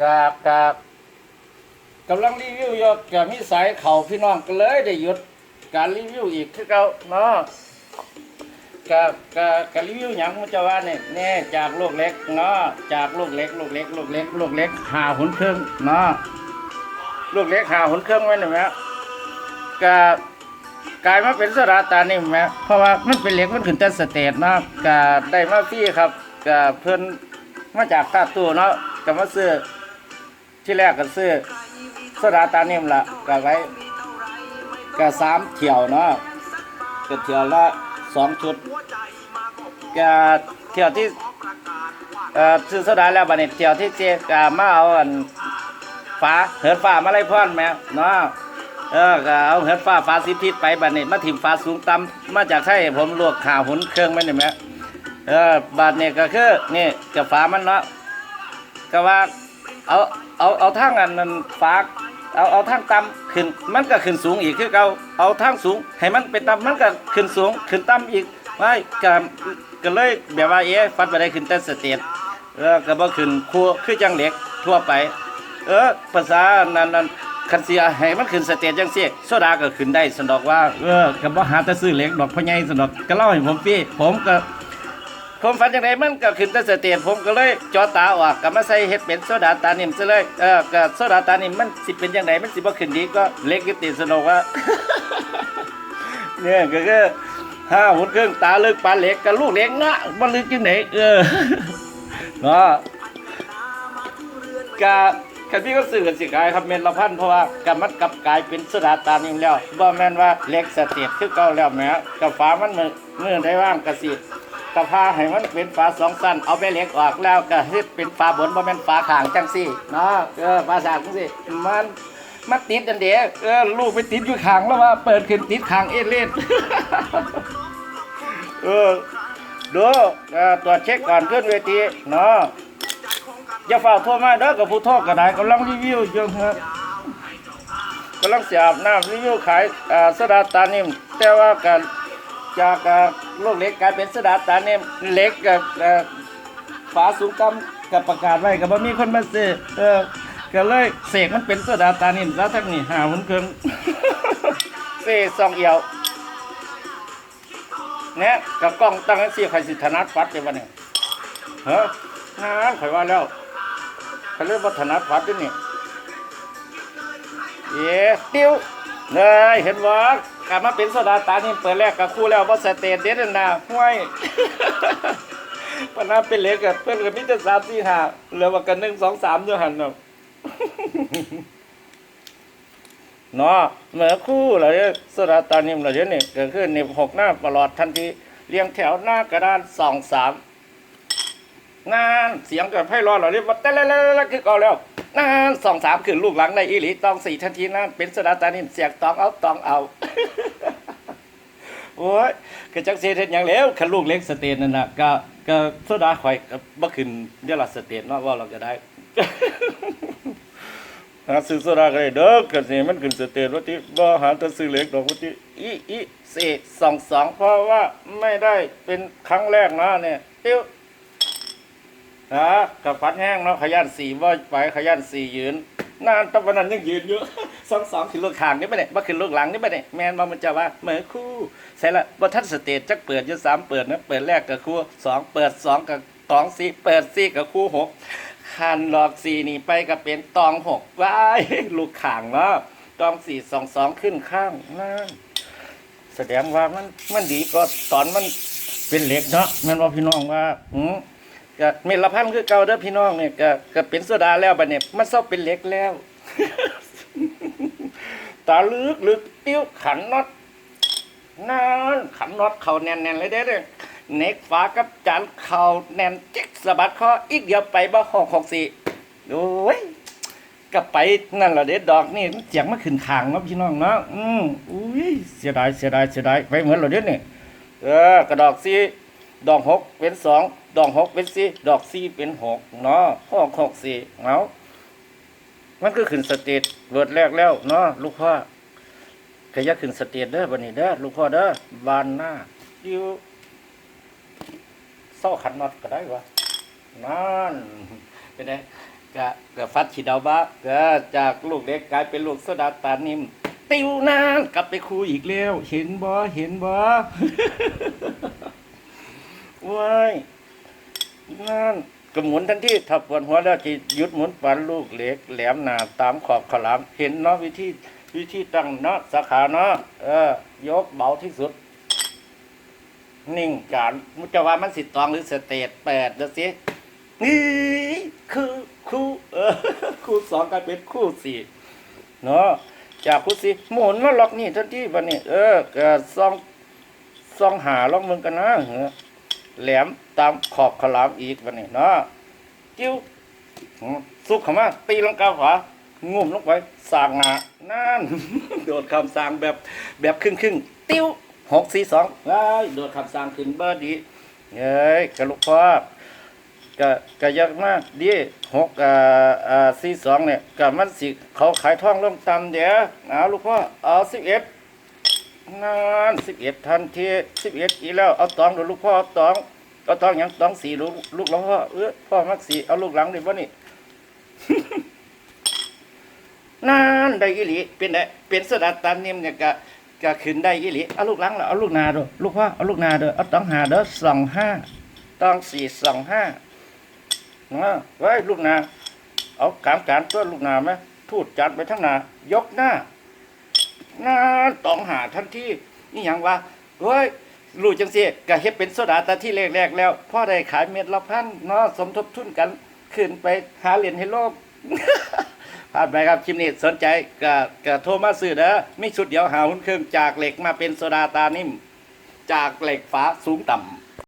กะกะกำลังรีวิวอยู่กะมีสายเข่าพี่น้องก็เลยได้หยุดการรีวิวอีกคือเก่าเนาะกะกะกะรีวิวหยังมันจะว่าเนี่ยแน่จากลูกเล็กเนาะจากลูกเล็กลูกเล็กลูกเล็กลูกเล็กหาหุนเครื่องเนาะลูกเล็กหาหุนเครื่องไว้หน่อยไหมกะกลายมาเป็นสราตานี่ไหมเพราะว่ามันเป็นเล็กมันขึ้นแต่สเตทเนาะกะได้มาพี่ครับกะเพิ่อนมาจากตาตู้เนาะกะมาซื้อ ที่แรกก็ซื้อโซดาตานิ่มละก็ไว้ก็สามเที่ยวเนาะก็เที่ยวละสองชุดก็เที่ยวที่เอ่อซื้อโซดาแล้วบัดนี้เที่ยวที่เจก็มาเอาอันฟ้าเหินฟ้ามาไล่พ่อนแม่เนาะเออก็เอาเหินฟ้าฟ้าสิพิษไปบัดนี้มาถิ่มฟ้าสูงต่ำมาจากไทยผมลวกข่าวหุนเครื่องไม่ได้ไหมเออบัดเนี้ก็คือนี่กับฟ้ามันเนาะก็ว่า เอาเอาเอาทางอันนั้นฝากเอาเอาทางต่ำขึ้นมันก็ขึ้นสูงอีกคือเก่าเอาทางสูง ให้มันเป็นต่ำมันก็ขึ้นสูงขึ้นต่ำอีกไม่ก็ก็เลยแบบว่าเอ๊ะฟัดไปได้ขึ้นแต่สเตจเออก็บ่ขึ้นครัวคือจังเหล็กทั่วไป เออภาษานั้นนั้นคันเสียให้มันขึ้นสเตจจังซี่โซดาก็ขึ้นได้สนดอกว่าเออก็บ่หาแต่ซื้อเหล็กดอกพ่อใหญ่สนดอกก็เล่าให้ผมพี่ผมก็ ผมฝันจังไดมันก็ขึ้นแต่สเตียนผมก็เลยจอตาออกก็มาใส่เฮ็ดเป็นโซดาตานิ่มซะเลยเออก็โซดาตานิ่มมันสิเป็นจังไดมันสิบ่ขึ้นดีก็เล็กอยุติสนุกว่าเนี่ยก็คือห้าหุ่นเครื่องตาลึกปลาเล็กกับลูกเล็กเนาะบ่ลึกจังไดเออเนาะกะคันพี่ก็สื่อกันสิกายครับเม็ดละพันเพราะว่ากำมันกับกลายเป็นโซดาตานิ่มแล้วบ่แม่นว่าเล็กสเตียคือเก่าแล้วแหมกับฟ้ามันมือมือได้ว่างกะสิ กระพาให้มันเป็นฝาสองสั้นเอาไปเหล็กออกแล้วก็เฮ็ดเป็นฝาบนบ่แม่นฝาข้างจังซี่เนาะเออฝาสางจังซี่มันมันติดอันเดียเออลูกไปติดอยู่ข้างแล้วว่าเปิดขึ้นติดข้างเอเล่นเออดูเอ่อตรวจเช็คก่อนขึ้นเวทีเนาะอย่าเฝ้าโทรมาเด้อกับผู้โทษก็ได้กำลังรีวิวอยู่ครับกำลังเสียบน้ำรีวิวขายอ่าโซดาตานิ่มแต่ว่าการจาก ลูกเล็กกลายเป็นสดาตาเนี่ยเล็กกับเอ่อฝาสูงต่ำกับประกาศไว้กับว่ามีคนมาซื้อเออก็เลยเสกมันเป็นสดาตานี่แล้วทั้งนี้หาหุนเครื่องเสกซองเอียวเนี่ยกับกล้องตั้งให้เสียใครสิธนัดฟัดไปวะเนี่ยเฮ้ยนานข่อยว่าแล้วเขาเรียกว่าธนัดฟัดด้วยนี่เย้ติ้วเลยเห็นว่า กลับมาเป็นโซดาตานี่เปิดแรกกับคู่แล้วว่าสเตทเด็ดนะห้วยปนน้าเป็นเล็กกับเพื่อนกับมิตรสามสี่ห้าเหลือว่ากันหนึ่งสองสามด้วยหันเนาะเนาะเหมือคู่เลยโซดาตานี่เราเดี๋ยวนี้เกิดขึ้นในหกหน้าตลอดทันทีเรียงแถวหน้ากระดานสองสามนานเสียงเกับไพเราะเราเรียกว่าแต่ละละละคือเก่าแล้ว นานสองสามคือลูกหลังในอีหลีตองสี่ทันทีนั่นเป็นสดาตานินเสียงตองเอาตองเอาโอ้ยก็จักเสียเท็ดหยังแล้วคันลูกเล็กสเตนนั่นนะก็ก็โซดาข่อยก็บ่ขึ้นเดี๋ยวละสเตนเนาะว่าเราก็ได้หาซื้อโซดาก็ได้เด้อก็สิมันขึ้นสเตนว่าที่บ่หาแต่ซื้อเล็กดอกว่าที่อีอีเสสองสองเพราะว่าไม่ได้เป็นครั้งแรกนะเนี่ยติ้ว ฮะกับฟันแห้งเนาะขยันสี่ว่าไปขยันสี่ยืนนานตะวันนั้นยังยืนอยู่สองสองขึ้นลูกขางนี่ไปเนี่ยมาขึ้นลูกหลังนี่ไปเนี่ยแมนมามันจะว่าเหมือนคู่ใช่ละบ่ทันสเตจจักเปิดอยู่สามเปิดนะเปิดแรกกับคู่สองเปิดสองกับตองสี่เปิดสี่กับคู่หกคันหลอกสี่นี่ไปกับเป็นตองหกว้ายลูกขางเนาะตองสี่สองสองขึ้นข้างนั่นแสดงว่ามันมันดีก็ตอนมันเป็นเหล็กเนาะแม่นว่าพี่น้องว่าอืม ก็เมลพันคือเก่าเด้อพี่น้องเนี่ยก็ก็เป็นโซดาแล้วบัดเนี่ยมันเศร้าเป็นเหล็กแล้ว ตาลึกลึกติ้วขันน็อตนั่นขันน็อตเข่าแน่นๆเลยเด้อเด้อเน็กฝากับจานเข่าแน่นจิกสะบัดคออีกเดียวไปบ่ห้องของสี่โอ้ยก็ไปนั่นแหละเด็ดดอกนี่เสียงมาขึ้นขางเนาะพี่น้องเนาะอืมอุ้ยเสียดายเสียดายเสียดายไปเหมือนเราเด็ดนี่เออกระดอกสี่ดอกหกเป็นสอง ดอกหกเป็นสี่ดอกสี่เป็นหกเนาะห้อหกสี่เอามันก็ขึ้นสเตจเวิร์ดแรกแล้วเนาะลูกพ่อขยักขึ้นสเตจเด้อบันนี้เด้อลูกพ่อเด้อบานหน้าอยู่เศร้าขันน็อตก็ได้วะนั่นเป็นไงกก็ก็ฟัดขีดเอาบ้าก็จากลูกเล็กกลายเป็นลูกโซดาตานิ่มติวนานกลับไปครูอีกแล้ว เห็นบ่เห็นบ่ว้าย นั่นก็หมุนทันทีถ้าปวดหัวแล้วจะหยุดหมุนปันลูกเหล็กแหลมหนาตามขอบขลามเห็นเนาะวิธีวิธีตั้งเนาะสาขาเนาะเออยกเบาที่สุด นิ่งการมุจว่ามันสิตองหรือสเตตแปดเด้อสินี่คือคู่เออคู่สองกลายเป็นคู่สี่เนาะจากคู่สี่หมุนมาล็อกนี่ทันทีบันนี้เออก็ซองซองหาล็อกมึงกันนะเออ แหลมตามขอบขลามอีกบันนี้เนาะจิ้วสุกเข้ามาตีลังกาขวางุ่มลงไปสางหนานั่น โดดคำสางแบบแบบครึ่งครึ่งติ้วหกสี่สองไอ้ยโดดคำสางขึ้นเบอร์ดีเอ้ยกระลุกพ่อก็ก็ยากมากดีหกอ่าอ่าสี่สองเนี่ยกับมันสิเขาขายท่องลงตำเดี๋ยวเอาลูกพ่อเอาสิบเอ็ด นั่นสิบเอ็ดทันทีสิบเอ็ดอีกแล้วเอาตองดูลูกพ่อเอาตองเอาตองหยังตองสี่ลูกลูกหลวงพ่อเออพ่อมักสี่เอาลูกหลังดิบ่นี่นั่นได้อีหลีเป็นไดเป็นสดัดตามนิ่มเนี่ยก็ก็ขึ้นได้อีหลีเอาลูกหลังแล้วเอาลูกนาด้อลูกพ่อเอาลูกนาเด้อเอาตองหาเด้อสองห้าตองสี่สองห้านะไว้ลูกนา เอากามการตัวลูกนาไหมทูดจัดไปทั้งนายกหน้า หน้าต้องหาทันทีนี่อย่างว่าเฮ้ยรู้จังสิก็เฮ็ดเป็นโซดาตาที่แรกๆแล้วพ่อได้ขายเม็ดละพันเนาะสมทบทุนกันขึ้นไปหาเหรียญให้โลกผ่านไปครับคลิปนี้สนใจก็ก็โทรมาซื้อเด้อมีชุดเดียวหาหุ้นเครื่องจากเหล็กมาเป็นโซดาตานิ่ม จากเหล็กฟ้าสูงต่ำ